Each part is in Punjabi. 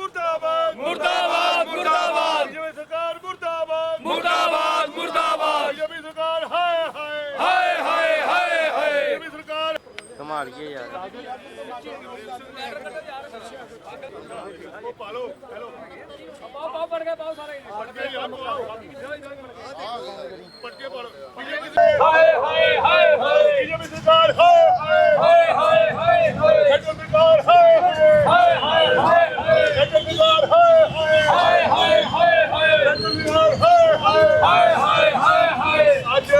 ਮੁਰਦਾਬਾਦ। ਮੁਰਦਾਬਾਦ ਮੁਰਦਾਬਾਦ। ਜਿਵੇਂ ਸਰਕਾਰ ਮੁਰਦਾਬਾਦ। ਮੁਰਦਾਬਾਦ ਮੁਰਦਾਬਾਦ। ਜਿਵੇਂ ਸਰਕਾਰ ਹਾਏ ਹਾਏ। ਹਾਏ ਹਾਏ ਹਾਏ ਹਾਏ। ਜਿਵੇਂ ਸਰਕਾਰ ਕਮਾਲ ਕੀ ਯਾਰ। ਉਹ ਪਾਲੋ ਹੈਲੋ ਪਾਓ ਪੜ ਕੇ ਪਾਓ ਸਾਰੇ ਪਟਕੇ ਯਾਰ ਪਾਓ ਪਟਕੇ ਪਾਲੋ ਹਾਏ ਹਾਏ ਹਾਏ ਹਾਏ। ਜਿਵੇਂ ਸਰਕਾਰ ਹਾਏ ਹਾਏ ਹਾਏ ਹਾਏ ਸੈਂਟਰ ਸਰਕਾਰ ਹਾਏ ਹਾਏ ਹਾਏ ਹਾਏ ਹਾਏ ਸੈਂਟਰ ਸਰਕਾਰ ਹਾਏ ਹਾਏ ਹਾਏ ਹਾਏ ਹਾਏ ਹਾਏ ਸੈਂਟਰ ਸਰਕਾਰ ਹਾਏ ਹਾਏ ਹਾਏ ਹਾਏ ਹਾਏ ਹਾਏ ਅੱਜ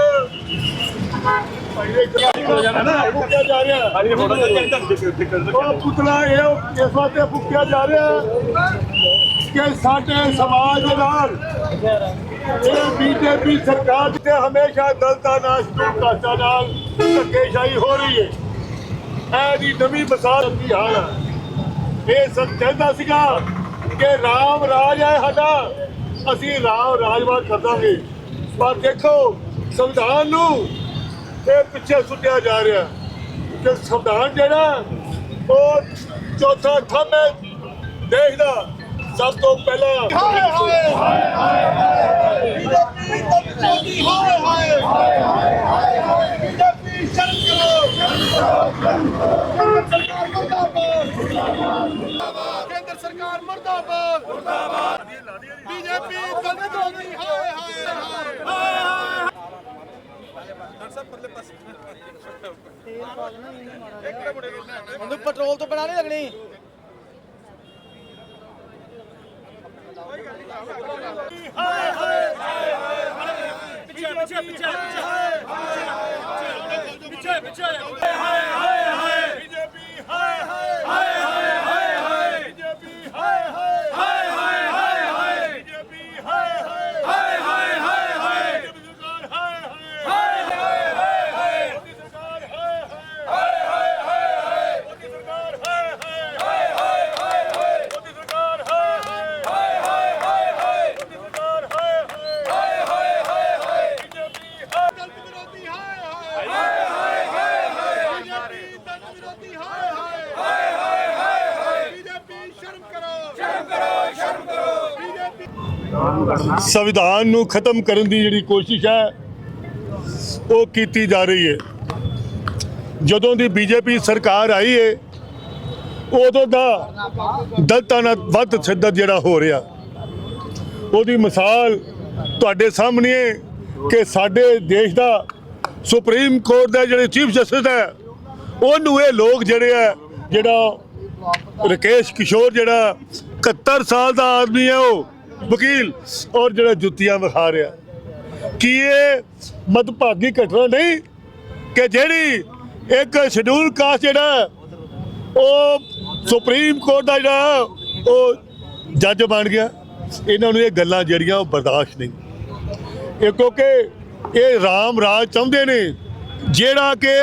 ਪਹਿਲੇ ਫੁੱਕਿਆ ਜਾ ਰਿਹਾ। ਹਾਂਜੀ ਉਹ ਪੁਤਲਾ ਇਹ ਇਸ ਵਾਸਤੇ ਫੁੱਕਿਆ ਜਾ ਰਿਹਾ ਕਿ ਸਾਡੇ ਸਮਾਜ ਦੇ ਨਾਲ ਇਹ ਬੀਜੇਪੀ ਸਰਕਾਰ ਤੇ ਹਮੇਸ਼ਾ ਦਲਤਾ ਨਾਲ ਸ਼ੁਰੂ ਕਾਸਾ ਨਾਲ ਧੱਕੇਸ਼ਾਹੀ ਹੋ ਰਹੀ ਹੈ ਇਹ ਦੀ ਨਵੀਂ ਮਿਸਾਲ ਦੀ ਹਾਲ ਹੈ ਇਹ ਸਭ ਚਾਹੁੰਦਾ ਸੀਗਾ ਕਿ ਰਾਮ ਰਾਜ ਹੈ ਸਾਡਾ ਅਸੀਂ ਰਾਮ ਰਾਜਵਾਦ ਕਰ ਦਾਂਗੇ ਪਰ ਦੇਖੋ ਸੰਵਿਧਾਨ ਨੂੰ ਇਹ ਪਿੱਛੇ ਸੁੱਟਿਆ ਜਾ ਰਿਹਾ ਕਿ ਸੰਵਿਧਾਨ ਜਿਹੜਾ ਉਹ ਚੌਥਾ ਥੰਮ ਹੈ ਦੇਸ਼ ਦਾ ਸਭ ਤੋਂ ਪਹਿਲਾਂ ਹਾਏ ਹਾਏ ਹਾਏ ਬੀਜੇਪੀ ਤੱਕੀ ਹਾਏ ਹਾਏ ਹਾਏ ਹਾਏ ਬੀਜੇਪੀ ਸ਼ਰਮ ਕਰੋ ਕੇਂਦਰ ਸਰਕਾਰ ਮਰਦਾਬਾਦ ਮਰਦਾਬਾਦ ਬੀਜੇਪੀ ਤੱਕੀ ਹਾਏ ਹਾਏ ਹਾਏ ਉਹਨੂੰ ਪੈਟਰੋਲ ਤੋਂ ਬਿਨਾ ਨਹੀਂ ਲੱਗਣੀ। ਬੀਜੇਪੀ ਹਾਏ ਹਾਏ ਹਾਏ ਹਾਏ ਹਾਏ ਹਾਏ ਬੀਜੇਪੀ ਹਾਏ ਹਾਏ ਹਾਏ ਹਾਏ ਹਾਏ ਹਾਏ ਬੀਜੇਪੀ ਹਾਏ ਹਾਏ ਹਾਏ ਹਾਏ ਹਾਏ ਹਾਏ ਬੀਜੇਪੀ ਸਰਕਾਰ ਹਾਏ ਹਾਏ ਹਾਏ ਮੋਦੀ ਸਰਕਾਰ ਹਾਏ ਹਾਏ ਹਾਏ ਮੋਦੀ ਸਰਕਾਰ ਹਾਏ ਹਾਏ ਹਾਏ ਮੋਦੀ ਸਰਕਾਰ ਹਾਏ ਹਾਏ ਹਾਏ ਹਾਏ ਹਾਏ ਬੀਜੇਪੀ ਹਾਏ ਦਲਿਤ ਵਿਰੋਧੀ ਹਾਏ ਹਾਏ ਹਾਏ ਹਾਏ ਹਾਏ ਬੀਜੇਪੀ ਦਲਿਤ ਵਿਰੋਧੀ ਹਾਏ ਹਾਏ ਹਾਏ ਹਾਏ ਹਾਏ ਬੀਜੇਪੀ ਸ਼ਰਮ ਕਰੋ ਸ਼ਰਮ ਕਰੋ ਸ਼ਰਮ ਕਰੋ ਬੀਜੇਪੀ ਸੰਵਿਧਾਨ ਨੂੰ ਖਤਮ ਕਰਨ ਦੀ ਜਿਹੜੀ ਕੋਸ਼ਿਸ਼ ਹੈ, ਉਹ ਕੀਤੀ ਜਾ ਰਹੀ ਹੈ। ਜਦੋਂ ਦੀ ਬੀਜੇਪੀ ਸਰਕਾਰ ਆਈ ਹੈ, ਉਦੋਂ ਦਾ ਦਲਤਾਂ ਨਾਲ ਵੱਧ ਸਿੱਧਤ ਜਿਹੜਾ ਹੋ ਰਿਹਾ। ਉਹਦੀ ਮਿਸਾਲ ਤੁਹਾਡੇ ਸਾਹਮਣੇ ਕਿ ਸਾਡੇ ਦੇਸ਼ ਦਾ ਸੁਪਰੀਮ ਕੋਰਟ ਦਾ ਜਿਹੜੇ ਚੀਫ ਜਸਟਿਸ ਹੈ, ਉਹਨੂੰ ਇਹ ਲੋਕ ਜਿਹੜੇ ਆ ਜਿਹੜਾ ਰਕੇਸ਼ ਕਿਸ਼ੋਰ ਜਿਹੜਾ 71 ਸਾਲ ਦਾ ਆਦਮੀ ਹੈ ਉਹ ਵਕੀਲ ਔਰ ਜਿਹੜਾ ਜੁੱਤੀਆਂ ਵਿਖਾ ਰਿਹਾ। ਕੀ ਇਹ ਮਦਭਾਗੀ ਘਟਨਾ ਨਹੀਂ ਕਿ ਜਿਹੜੀ ਇੱਕ ਸ਼ਡਿਊਲ ਕਾਸਟ ਜਿਹੜਾ ਉਹ ਸੁਪਰੀਮ ਕੋਰਟ ਦਾ ਜਿਹੜਾ ਉਹ ਜੱਜ ਬਣ ਗਿਆ। ਇਹਨਾਂ ਨੂੰ ਇਹ ਗੱਲਾਂ ਜਿਹੜੀਆਂ ਉਹ ਬਰਦਾਸ਼ਤ ਨਹੀਂ। ਇਹ ਕਿਉਂਕਿ ਇਹ ਰਾਮ ਰਾਜ ਚਾਹੁੰਦੇ ਨੇ ਜਿਹੜਾ ਕਿ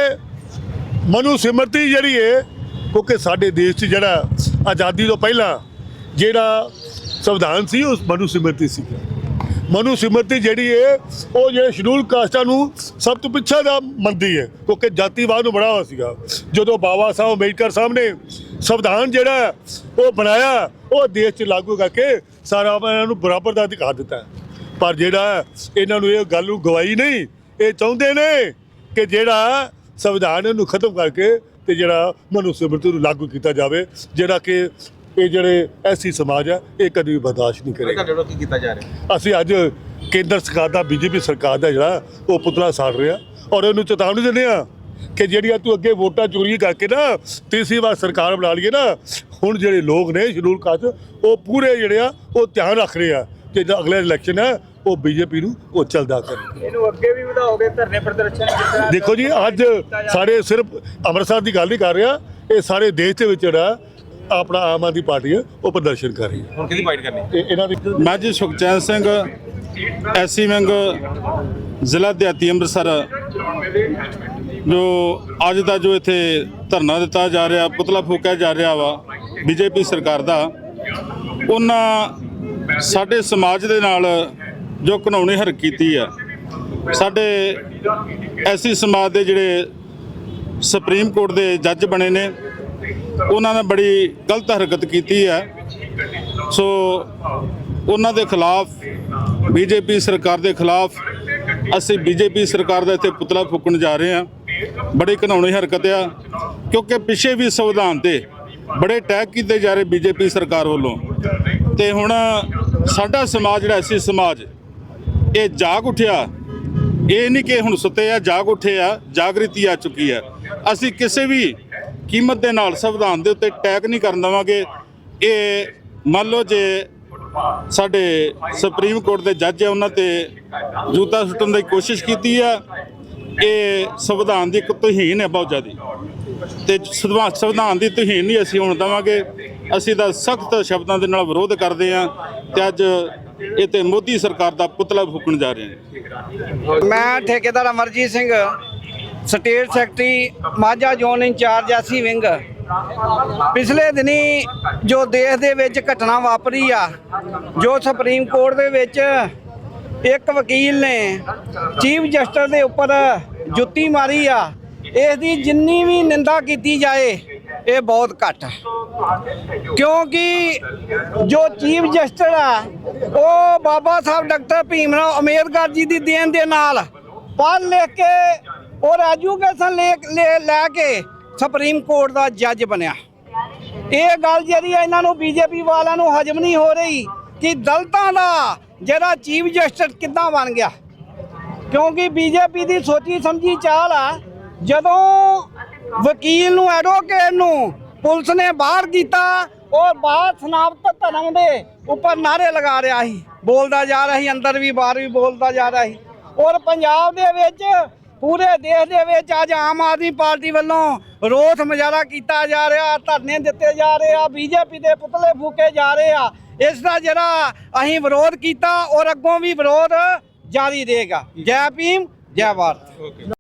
ਮਨੂ ਸਿਮਰਤੀ ਜਿਹੜੀ ਹੈ ਕਿਉਂਕਿ ਸਾਡੇ ਦੇਸ਼ 'ਚ ਜਿਹੜਾ ਆਜ਼ਾਦੀ ਤੋਂ ਪਹਿਲਾਂ ਜਿਹੜਾ ਸੰਵਿਧਾਨ ਸੀ, ਉਸ ਮਨੂ ਸਿਮਰਤੀ ਸੀ। ਮਨੂ ਸਿਮਰਤੀ ਜਿਹੜੀ ਹੈ ਉਹ ਜਿਹੜੇ ਸ਼ਡਿਊਲ ਕਾਸਟਾਂ ਨੂੰ ਸਭ ਤੋਂ ਪਿੱਛੇ ਦਾ ਮੰਨਦੀ ਹੈ ਕਿਉਂਕਿ ਜਾਤੀਵਾਦ ਨੂੰ ਬੜਾ ਹੋਇਆ ਸੀਗਾ। ਜਦੋਂ ਬਾਬਾ ਸਾਹਿਬ ਅੰਬੇਡਕਰ ਸਾਹਿਬ ਨੇ ਸੰਵਿਧਾਨ ਜਿਹੜਾ ਉਹ ਬਣਾਇਆ, ਉਹ ਦੇਸ਼ 'ਚ ਲਾਗੂ ਕਰਕੇ ਸਾਰਾ ਇਹਨਾਂ ਨੂੰ ਬਰਾਬਰ ਦਾ ਅਧਿਕਾਰ ਦਿੱਤਾ ਪਰ ਜਿਹੜਾ ਇਹਨਾਂ ਨੂੰ ਇਹ ਗੱਲ ਨੂੰ ਗਵਾਈ ਨਹੀਂ, ਇਹ ਚਾਹੁੰਦੇ ਨੇ ਕਿ ਜਿਹੜਾ ਸੰਵਿਧਾਨ ਨੂੰ ਖਤਮ ਕਰਕੇ ਤੇ ਜਿਹੜਾ ਮਨੁ ਸਿਮਰਤੀ ਨੂੰ ਲਾਗੂ ਕੀਤਾ ਜਾਵੇ, ਜਿਹੜਾ ਕਿ ਇਹ ਜਿਹੜੇ ਐਸੀ ਸਮਾਜ ਹੈ ਇਹ ਕਦੀ ਵੀ ਬਰਦਾਸ਼ਤ ਨਹੀਂ ਕਰੇਗਾ। ਤੁਹਾਡੇ ਵੱਲੋਂ ਕੀ ਕੀਤਾ ਜਾ ਰਿਹਾ? ਅਸੀਂ ਅੱਜ ਕੇਂਦਰ ਸਰਕਾਰ ਦਾ ਬੀਜੇਪੀ ਸਰਕਾਰ ਦਾ ਜਿਹੜਾ ਉਹ ਪੁਤਲਾ ਸਾੜ ਰਿਹਾ। ਔਰ ਇਹਨੂੰ ਚੇਤਾਵਨੀ ਦਿੰਦੇ ਆ ਕਿ ਜਿਹੜੀਆਂ ਤੂੰ ਅੱਗੇ ਵੋਟਾਂ ਚੋਰੀ ਕਰਕੇ ਨਾ ਤੀਸਰੀ ਵਾਰ ਸਰਕਾਰ ਬਣਾ ਲਈਏ ਨਾ ਹੁਣ ਜਿਹੜੇ ਲੋਕ ਨੇ ਸ਼ਡਿਊਲ ਕਾਸਟ ਉਹ ਪੂਰੇ ਜਿਹੜੇ ਆ ਉਹ ਧਿਆਨ ਰੱਖ ਰਹੇ ਆ ਕਿ ਜਿਹੜਾ ਅਗਲਾ ਇਲੈਕਸ਼ਨ ਹੈ ਉਹ ਬੀਜੇਪੀ ਨੂੰ ਉਹ ਚੱਲਦਾ ਕਰੇ। ਇਹਨੂੰ ਅੱਗੇ ਵੀ ਵਧਾਓਗੇ ਧਰਨੇ ਪ੍ਰਦਰਸ਼ਨ ਦੇਖੋ ਜੀ ਅੱਜ ਸਾਡੇ ਸਿਰਫ ਅੰਮ੍ਰਿਤਸਰ ਦੀ ਗੱਲ ਨਹੀਂ ਕਰ ਰਿਹਾ ਇਹ ਸਾਰੇ ਦੇਸ਼ ਦੇ ਵਿੱਚ ਜਿਹੜਾ ਆਪਣਾ ਆਮ ਆਦਮੀ ਪਾਰਟੀ ਹੈ ਉਹ ਪ੍ਰਦਰਸ਼ਨ ਕਰ ਰਹੀ ਹੈ। ਹੁਣ ਕਿਹਦੀ ਫਾਈਟ ਕਰਨੀ? ਤੇ ਇਹਨਾਂ ਦੀ ਮੈਂ ਜੀ ਸੁਖਚੈਨ ਸਿੰਘ ਐਸੀ ਵਿੰਗ ਜ਼ਿਲ੍ਹਾ ਦਿਹਾਤੀ ਅੰਮ੍ਰਿਤਸਰ ਜੋ ਅੱਜ ਦਾ ਜੋ ਇੱਥੇ ਧਰਨਾ ਦਿੱਤਾ ਜਾ ਰਿਹਾ ਪੁਤਲਾ ਫੂਕਿਆ ਜਾ ਰਿਹਾ ਵਾ ਬੀਜੇਪੀ ਸਰਕਾਰ ਦਾ ਉਹਨਾਂ ਸਾਡੇ ਸਮਾਜ ਦੇ ਨਾਲ ਜੋ ਘਿਨਾਉਣੀ ਹਰਕਤ ਕੀਤੀ ਆ ਸਾਡੇ ਐਸੀ ਸਮਾਜ ਦੇ ਜਿਹੜੇ ਸੁਪਰੀਮ ਕੋਰਟ ਦੇ ਜੱਜ ਬਣੇ ਨੇ ਉਹਨਾਂ ਨੇ ਬੜੀ ਗਲਤ ਹਰਕਤ ਕੀਤੀ ਹੈ। ਸੋ ਉਹਨਾਂ ਦੇ ਖਿਲਾਫ, ਬੀਜੇਪੀ ਸਰਕਾਰ ਦੇ ਖਿਲਾਫ ਅਸੀਂ ਬੀਜੇਪੀ ਸਰਕਾਰ ਦਾ ਇੱਥੇ ਪੁਤਲਾ ਫੂਕਣ ਜਾ ਰਹੇ ਹਾਂ। ਬੜੀ ਘਿਨਾਉਣੀ ਹਰਕਤ ਆ, ਕਿਉਂਕਿ ਪਿੱਛੇ ਵੀ ਸੰਵਿਧਾਨ ਤੇ ਬੜੇ ਅਟੈਕ ਕੀਤੇ ਜਾ ਰਹੇ ਬੀਜੇਪੀ ਸਰਕਾਰ ਵੱਲੋਂ। ਤੇ ਹੁਣ ਸਾਡਾ ਸਮਾਜ ਜਿਹੜਾ ਐਸੀ ਸਮਾਜ, ਇਹ ਜਾਗ ਉੱਠਿਆ। ਇਹ ਨਹੀਂ ਕਿ ਹੁਣ ਸੁੱਤੇ ਆ, ਜਾਗ ਉੱਠੇ ਆ, ਜਾਗ੍ਰਿਤੀ ਆ ਚੁੱਕੀ ਆ। ਅਸੀਂ ਕਿਸੇ ਵੀ ਕੀਮਤ ਦੇ ਨਾਲ ਸੰਵਿਧਾਨ ਦੇ ਉੱਤੇ ਟੈਗ ਨਹੀਂ ਕਰਨ ਦੇਵਾਂਗੇ। ਇਹ ਮੰਨ ਲਓ ਜੇ ਸਾਡੇ ਸੁਪਰੀਮ ਕੋਰਟ ਦੇ ਜੱਜ ਹੈ, ਉਹਨਾਂ ਤੇ ਜੂਤਾ ਸੁੱਟਣ ਦੀ ਕੋਸ਼ਿਸ਼ ਕੀਤੀ ਆ। ਇਹ ਸੰਵਿਧਾਨ ਦੀ ਇੱਕ ਤੋਹੀਨ ਹੈ ਬਹੁਤ ਜ਼ਿਆਦਾ। ਤੇ ਸੰਵਿਧਾਨ ਦੀ ਤੋਹੀਨ ਨਹੀਂ ਅਸੀਂ ਹੋਣ ਦੇਵਾਂਗੇ। ਅਸੀਂ ਤਾਂ ਸਖਤ ਸ਼ਬਦਾਂ ਦੇ ਨਾਲ ਵਿਰੋਧ ਕਰਦੇ ਆ ਤੇ ਅੱਜ ਇਹ ਤੇ ਮੋਦੀ ਸਰਕਾਰ ਦਾ ਪੁਤਲਾ ਫੂਕਣ ਜਾ ਰਹੇ ਹਾਂ। ਮੈਂ ਠੇਕੇਦਾਰ Amarjit Singh. State secretary Majha zone incharge SC wing. ਪਿਛਲੇ ਦਿਨੀ ਜੋ ਦੇਸ਼ ਦੇ ਵਿੱਚ ਘਟਨਾ ਵਾਪਰੀ ਆ, ਜੋ ਸੁਪਰੀਮ ਕੋਰਟ ਦੇ ਵਿੱਚ ਇੱਕ ਵਕੀਲ ਨੇ ਚੀਫ ਜਸਟਿਸ ਦੇ ਉੱਪਰ ਜੁੱਤੀ ਮਾਰੀ ਆ, ਇਸ ਦੀ ਜਿੰਨੀ ਵੀ ਨਿੰਦਾ ਕੀਤੀ ਜਾਏ, ਇਹ ਬਹੁਤ ਘੱਟ। ਹੈ ਕਿਉਂਕਿ ਜੋ ਚੀਫ ਜਸਟਿਸ ਆ, ਉਹ ਬਾਬਾ ਸਾਹਿਬ ਡਾਕਟਰ ਭੀਮਰਾਓ ਅੰਬੇਦਕਰ ਜੀ ਦੀ ਦੇਣ ਦੇ ਨਾਲ ਪੜ੍ਹ ਲਿਖ ਕੇ ਔਰ ਐਜੂਕੇਸ਼ਨ ਲੈ ਲੈ- ਲੈ ਕੇ ਸੁਪਰੀਮ ਕੋਰਟ ਦਾ ਜੱਜ ਬਣਿਆ। ਇਹ ਗੱਲ ਜਿਹੜੀ ਇਹਨਾਂ ਨੂੰ ਬੀਜੇਪੀ ਵਾਲਿਆਂ ਨੂੰ ਹਜਮ ਨਹੀਂ ਹੋ ਰਹੀ ਕਿ ਦਲਤਾਂ ਦਾ ਜਿਹੜਾ ਚੀਫ ਜਸਟਿਸ ਕਿੱਦਾਂ ਬਣ ਗਿਆ। ਕਿਉਂਕਿ ਬੀਜੇਪੀ ਦੀ ਸੋਚੀ ਸਮਝੀ ਚਾਲ ਆ, ਜਦੋਂ ਵਕੀਲ ਨੂੰ ਐਡਵੋਕੇਟ ਨੂੰ ਪੁਲਿਸ ਨੇ ਬਾਹਰ ਕੀਤਾ ਔਰ ਬਾਹਰ ਸ਼ਨਾਪਤ ਧਰਮ ਦੇ ਉੱਪਰ ਨਾਰੇ ਲਗਾ ਰਿਹਾ ਸੀ। ਬੋਲਦਾ ਜਾ ਰਿਹਾ ਸੀ, ਅੰਦਰ ਵੀ, ਬਾਹਰ ਵੀ ਬੋਲਦਾ ਜਾ ਰਿਹਾ ਸੀ। ਔਰ ਪੰਜਾਬ ਦੇ ਵਿੱਚ ਪੂਰੇ ਦੇਸ਼ ਦੇ ਵਿੱਚ ਅੱਜ ਆਮ ਆਦਮੀ ਪਾਰਟੀ ਵੱਲੋਂ ਰੋਸ ਮੁਜ਼ਾਹਰਾ ਕੀਤਾ ਜਾ ਰਿਹਾ, ਧਰਨੇ ਦਿੱਤੇ ਜਾ ਰਹੇ ਆ, ਬੀਜੇਪੀ ਦੇ ਪੁਤਲੇ ਫੂਕੇ ਜਾ ਰਹੇ ਆ। ਇਸ ਦਾ ਜਿਹੜਾ ਅਸੀਂ ਵਿਰੋਧ ਕੀਤਾ ਔਰ ਅੱਗੋਂ ਵੀ ਵਿਰੋਧ ਜਾਰੀ ਰਹੇਗਾ। ਜੈ ਭੀਮ, ਜੈ ਭਾਰਤ।